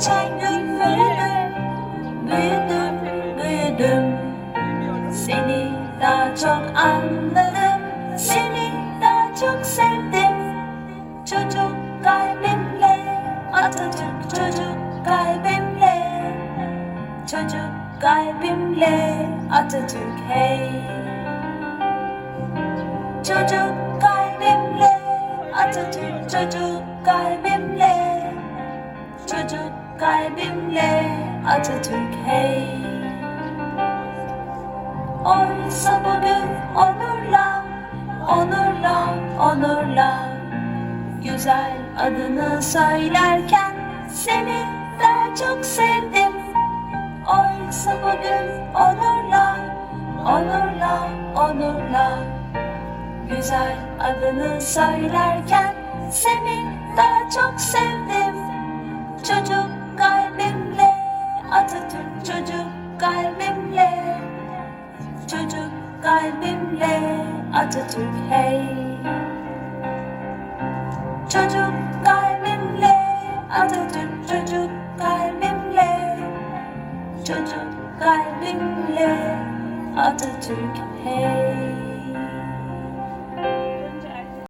geçen gün büyüdüm, büyüdüm, büyüdüm. Seni daha çok anladım, seni daha çok sevdim. Çocuk kalbimle, Atatürk çocuk kalbimle. Çocuk kalbimle, Atatürk hey. Çocuk kalbimle, Atatürk çocuk kalbimle. Çocuk kalbimle Atatürk hey. Oysa bugün onurla Onurla, onurla. Güzel adını söylerken Seni daha çok sevdim. Oysa bugün onurla Onurla, onurla. Güzel adını söylerken Seni daha çok sevdim. Çocuk çocuk kalbimle Çocuk kalbimle Atatürk hey. Çocuk kalbimle Atatürk çocuk kalbimle Çocuk kalbimle Atatürk hey